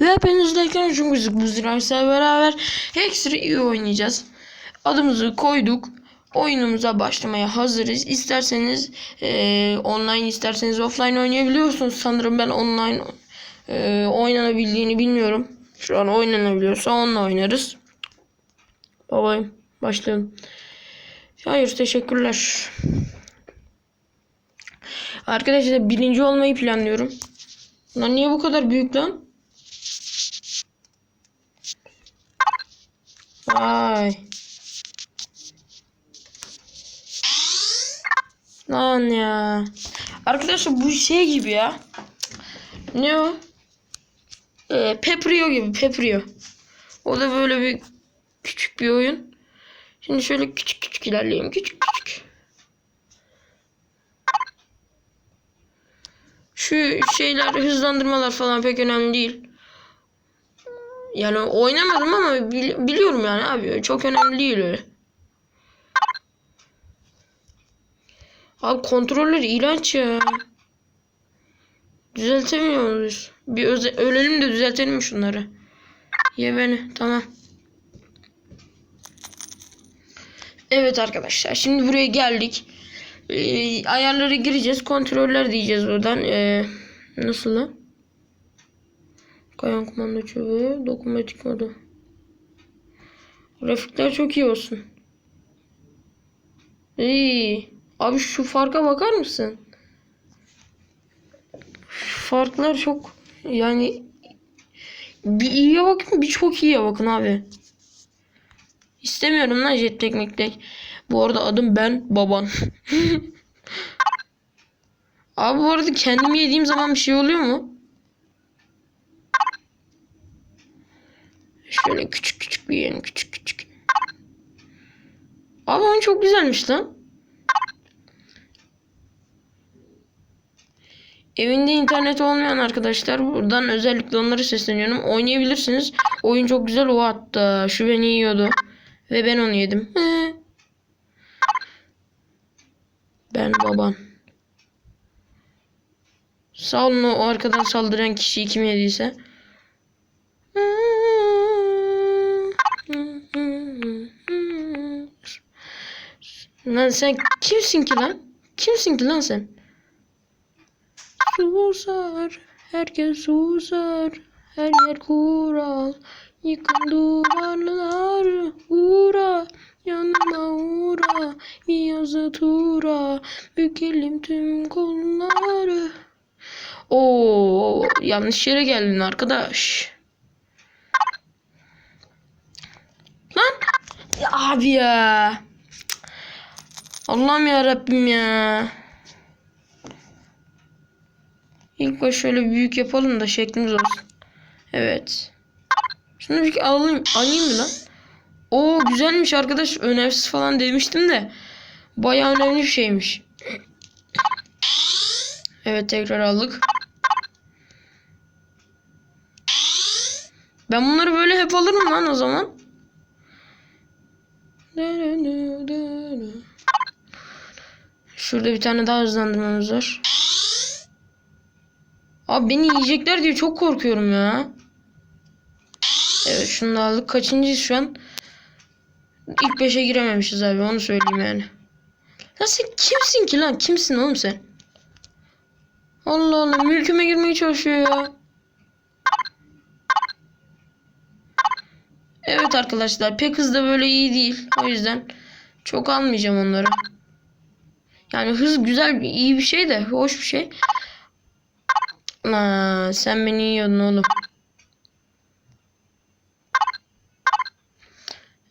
Ve hepinizle ekran çünkü bu ziraatla beraber ekstra iyi oynayacağız. Adımızı koyduk. Oyunumuza başlamaya hazırız. İsterseniz eee, online isterseniz offline oynayabiliyorsunuz. Sanırım ben online eee, oynanabildiğini bilmiyorum. Şu an oynanabiliyorsa onunla oynarız. Babayım başlayalım. Hayır teşekkürler. Arkadaşlar birinci olmayı planlıyorum. Lan niye bu kadar büyük lan? Vay. Lan ya. Arkadaşlar bu şey gibi ya. Ne o? Ee, Peprio gibi Peprio. O da böyle bir küçük bir oyun. Şimdi şöyle küçük küçük ilerleyelim. Küçük küçük. Şu şeyler hızlandırmalar falan pek önemli değil. Yani oynamadım ama bil- biliyorum yani abi. Çok önemli değil öyle. Abi kontroller iğrenç ya. Düzeltemiyoruz. Bir ölelim de düzeltelim şunları. Ye beni. Tamam. Evet arkadaşlar. Şimdi buraya geldik. Ee, ayarlara gireceğiz. Kontroller diyeceğiz oradan. Ee, nasıl lan? Kayan kumanda çubuğu. Dokunmatik modu. Grafikler çok iyi olsun. İyi. Abi şu farka bakar mısın? Farklar çok yani bir iyiye bakın bir çok iyiye bakın abi. İstemiyorum lan jetpack mektek. Bu arada adım ben baban. abi bu arada kendimi yediğim zaman bir şey oluyor mu? Şöyle küçük küçük bir yiyelim küçük küçük. Abi oyun çok güzelmiş lan. Evinde internet olmayan arkadaşlar buradan özellikle onlara sesleniyorum. Oynayabilirsiniz. Oyun çok güzel o hatta. Şu beni yiyordu. Ve ben onu yedim. Ben baban. Sağ olun o arkadan saldıran kişiyi kim yediyse. Lan sen kimsin ki lan? Kimsin ki lan sen? Susar, herkes susar, her yer kural. Yıkın duvarlar, uğra, yanıma uğra, bir yazı tura, bükelim tüm kolları. Oo, yanlış yere geldin arkadaş. Lan, ya abi ya. Allah'ım ya Rabbim ya. İlk baş şöyle büyük yapalım da şeklimiz olsun. Evet. Şunu bir alayım, alayım mı lan? Oo güzelmiş arkadaş. Önemsiz falan demiştim de. Bayağı önemli bir şeymiş. Evet tekrar aldık. Ben bunları böyle hep alırım lan o zaman. Şurada bir tane daha hızlandırmamız var. Abi beni yiyecekler diye çok korkuyorum ya. Evet şunu da aldık. Kaçıncıyız şu an? İlk 5'e girememişiz abi onu söyleyeyim yani. Lan sen kimsin ki lan? Kimsin oğlum sen? Allah Allah mülküme girmeye çalışıyor ya. Evet arkadaşlar pek hız da böyle iyi değil. O yüzden çok almayacağım onları. Yani hız güzel iyi bir şey de hoş bir şey. Aa, sen beni yiyordun oğlum.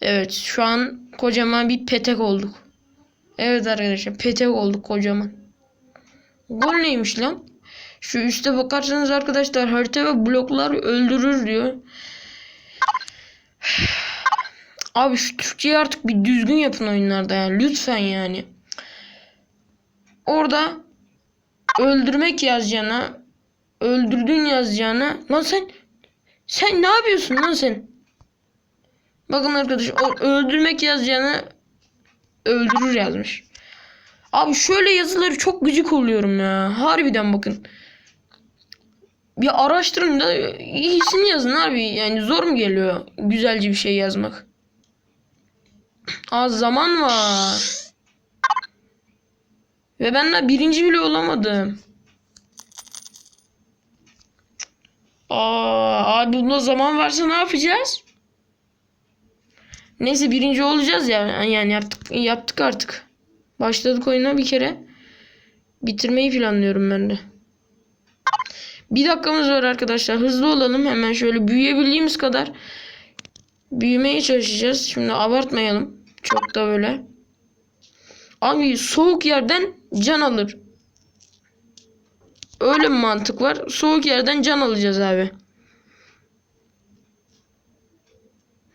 Evet şu an kocaman bir petek olduk. Evet arkadaşlar petek olduk kocaman. Gol neymiş lan? Şu üste bakarsanız arkadaşlar harita ve bloklar öldürür diyor. Abi şu Türkçeyi artık bir düzgün yapın oyunlarda yani lütfen yani. Orada öldürmek yazacağına öldürdün yazacağına lan sen sen ne yapıyorsun lan sen? Bakın arkadaş öldürmek yazacağına öldürür yazmış. Abi şöyle yazıları çok gıcık oluyorum ya. Harbiden bakın. bir araştırın da iyisini yazın abi. Yani zor mu geliyor güzelce bir şey yazmak? Az zaman var. Ve ben de birinci bile olamadım. Aa, abi bunda zaman varsa ne yapacağız? Neyse birinci olacağız ya. Yani yaptık, yaptık artık. Başladık oyuna bir kere. Bitirmeyi planlıyorum ben de. Bir dakikamız var arkadaşlar. Hızlı olalım. Hemen şöyle büyüyebildiğimiz kadar büyümeye çalışacağız. Şimdi abartmayalım. Çok da böyle. Abi soğuk yerden can alır. Öyle bir mantık var. Soğuk yerden can alacağız abi.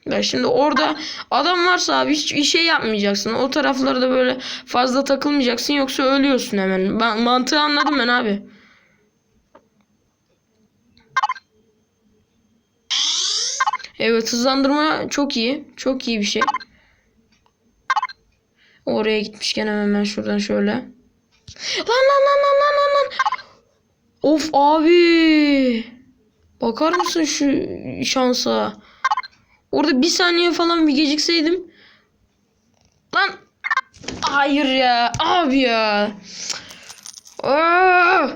Ya şimdi orada adam varsa abi hiç şey yapmayacaksın. O taraflarda böyle fazla takılmayacaksın yoksa ölüyorsun hemen. Ben mantığı anladım ben abi. Evet hızlandırma çok iyi. Çok iyi bir şey. Oraya gitmişken hemen şuradan şöyle. Lan lan lan lan lan lan lan. Of abi. Bakar mısın şu şansa? Orada bir saniye falan bir gecikseydim. Lan. Hayır ya. Abi ya. Aa!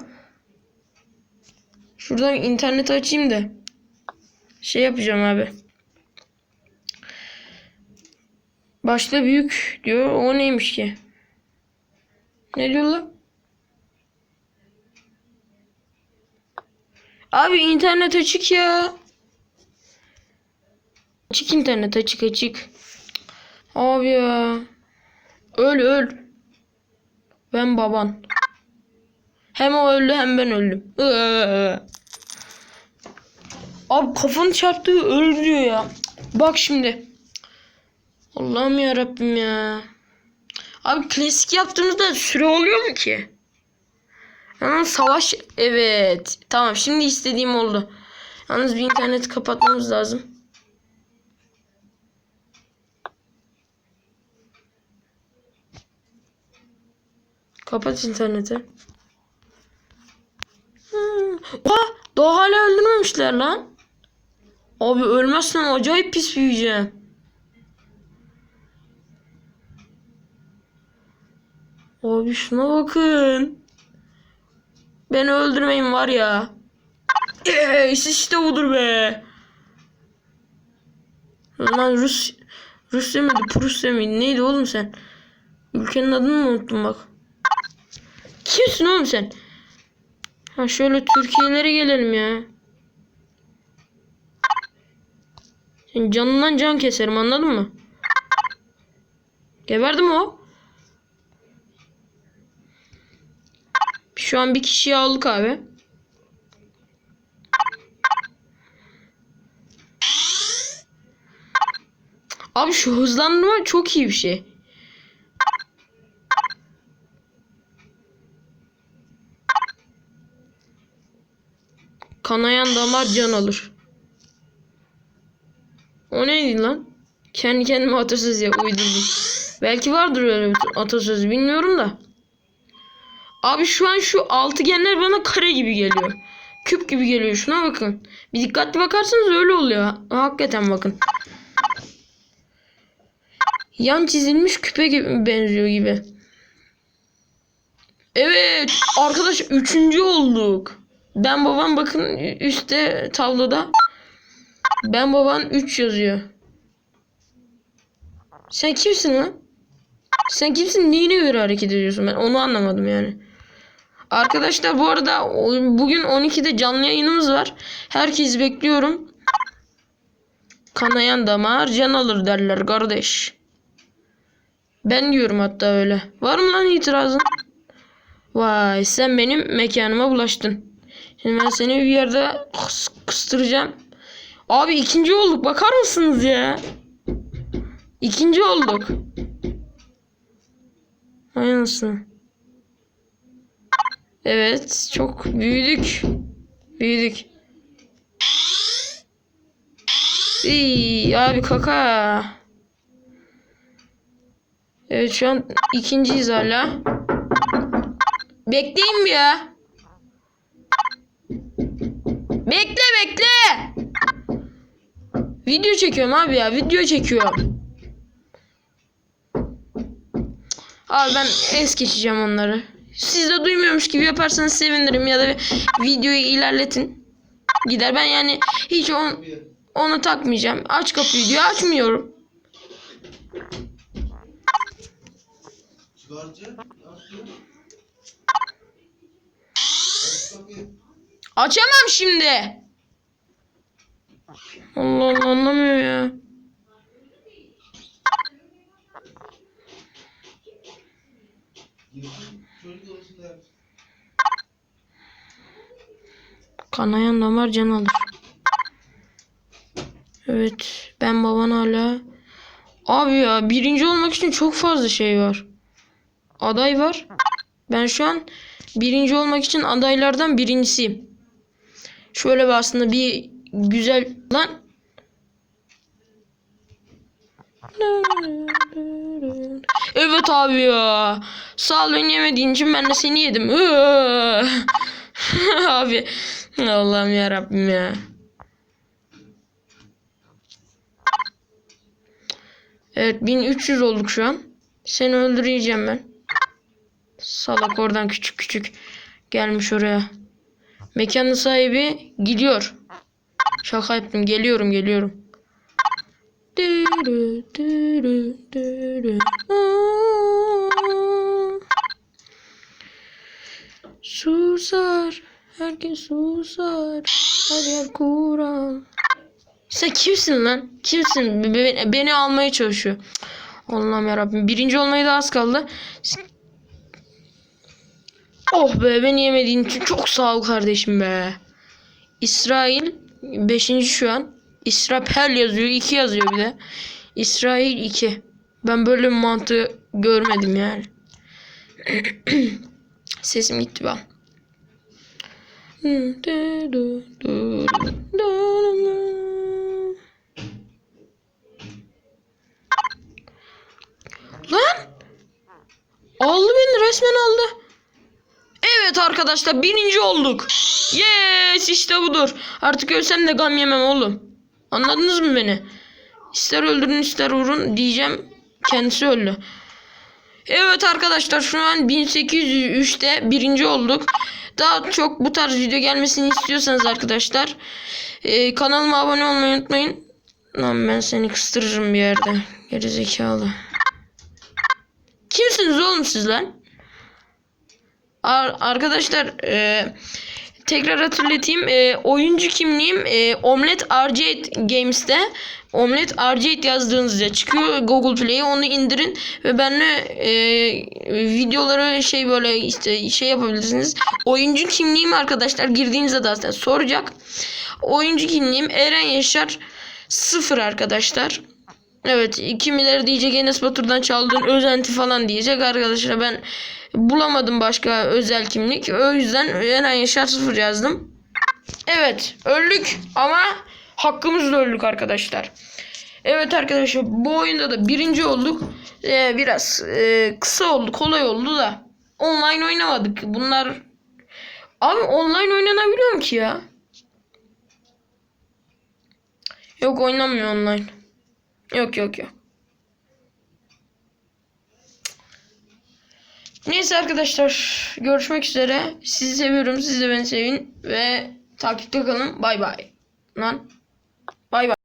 Şuradan internet açayım da. Şey yapacağım abi. Başta büyük diyor. O neymiş ki? Ne diyor lan? Abi internet açık ya. Açık internet açık açık. Abi ya. Öl öl. Ben baban. Hem o öldü hem ben öldüm. Iıı. Abi kafanı çarptı öldü diyor ya. Bak şimdi. Allah'ım ya Rabbim ya. Abi klasik yaptığımızda süre oluyor mu ki? Ama savaş evet. Tamam şimdi istediğim oldu. Yalnız bir interneti kapatmamız lazım. Kapat interneti. Hmm. Oha! Daha hala öldürmemişler lan. Abi ölmezsen acayip pis büyüyeceğim. Abi şuna bakın. Beni öldürmeyin var ya. Yes, işte budur be. Lan Rus Rusya mıydı? Prusya mıydı? Neydi oğlum sen? Ülkenin adını mı unuttun bak. Kimsin oğlum sen? Ha şöyle Türkiye'lere gelelim ya. Senin canından can keserim anladın mı? Geberdi mi o? Şu an bir kişiyi aldık abi. Abi şu hızlandırma çok iyi bir şey. Kanayan damar can alır. O neydi lan? Kendi kendime atasöz ya uydurdum. Belki vardır öyle bir atasözü bilmiyorum da. Abi şu an şu altıgenler bana kare gibi geliyor. Küp gibi geliyor. Şuna bakın. Bir dikkatli bakarsanız öyle oluyor. Hakikaten bakın. Yan çizilmiş küpe gibi benziyor gibi. Evet. Arkadaş üçüncü olduk. Ben babam bakın üstte tabloda. Ben baban 3 yazıyor. Sen kimsin lan? Sen kimsin? Neyine göre hareket ediyorsun? Ben onu anlamadım yani. Arkadaşlar bu arada bugün 12'de canlı yayınımız var. Herkes bekliyorum. Kanayan damar can alır derler kardeş. Ben diyorum hatta öyle. Var mı lan itirazın? Vay sen benim mekanıma bulaştın. Şimdi ben seni bir yerde kıs kıstıracağım. Abi ikinci olduk bakar mısınız ya? İkinci olduk. Aynısını. Evet çok büyüdük. Büyüdük. İyi abi kaka. Evet şu an ikinciyiz hala. Bekleyin bir ya. Bekle bekle. Video çekiyorum abi ya. Video çekiyorum. Abi ben es geçeceğim onları. Siz de duymuyormuş gibi yaparsanız sevinirim ya da videoyu ilerletin. Gider ben yani hiç on, onu takmayacağım. Aç kapıyı diyor açmıyorum. Açamam şimdi. Allah Allah anlamıyor ya. Kanayan damar can alır. Evet. Ben baban hala. Abi ya birinci olmak için çok fazla şey var. Aday var. Ben şu an birinci olmak için adaylardan birincisiyim. Şöyle bir aslında bir güzel lan. Evet abi ya. Sağ ol beni yemediğin için ben de seni yedim. abi. Allah'ım ya Rabbim ya. Evet 1300 olduk şu an. Seni öldüreceğim ben. Salak oradan küçük küçük gelmiş oraya. Mekanın sahibi gidiyor. Şaka yaptım. Geliyorum geliyorum. Dürü. Susar. Herkes susar. Her yer kural. Sen kimsin lan? Kimsin? Be- be- Beni almaya çalışıyor. Allah'ım yarabbim. Birinci olmaya da az kaldı. Oh be beni yemediğin için çok sağ ol kardeşim be. İsrail 5. şu an. İsrapel yazıyor. 2 yazıyor bir de. İsrail 2. Ben böyle bir mantığı görmedim yani. Sesim gitti ben. Lan! Aldı beni resmen aldı. Evet arkadaşlar birinci olduk. Yes işte budur. Artık ölsem de gam yemem oğlum. Anladınız mı beni? İster öldürün ister vurun diyeceğim. Kendisi öldü. Evet arkadaşlar şu an 1803'te birinci olduk. Daha çok bu tarz video gelmesini istiyorsanız arkadaşlar e, kanalıma abone olmayı unutmayın. Lan ben seni kıstırırım bir yerde. Gerizekalı. Kimsiniz oğlum siz lan? Ar- arkadaşlar e, tekrar hatırlatayım. E, oyuncu kimliğim e, Omlet Arcade Games'te Omlet Arcade yazdığınızda çıkıyor Google Play'e onu indirin ve benimle e, videoları şey böyle işte şey yapabilirsiniz. Oyuncu kimliğim arkadaşlar girdiğinizde de zaten soracak. Oyuncu kimliğim Eren Yaşar 0 arkadaşlar. Evet kimileri diyecek Enes Batur'dan çaldığın özenti falan diyecek arkadaşlar ben bulamadım başka özel kimlik o yüzden Eren Yaşar 0 yazdım. Evet öldük ama hakkımızla öldük arkadaşlar. Evet arkadaşlar bu oyunda da birinci olduk. Ee, biraz e, kısa oldu kolay oldu da online oynamadık. Bunlar abi online oynanabiliyor mu ki ya? Yok oynanmıyor online. Yok yok yok. Neyse arkadaşlar görüşmek üzere. Sizi seviyorum. Siz de beni sevin ve takipte kalın. Bay bay. Lan. Bay bay.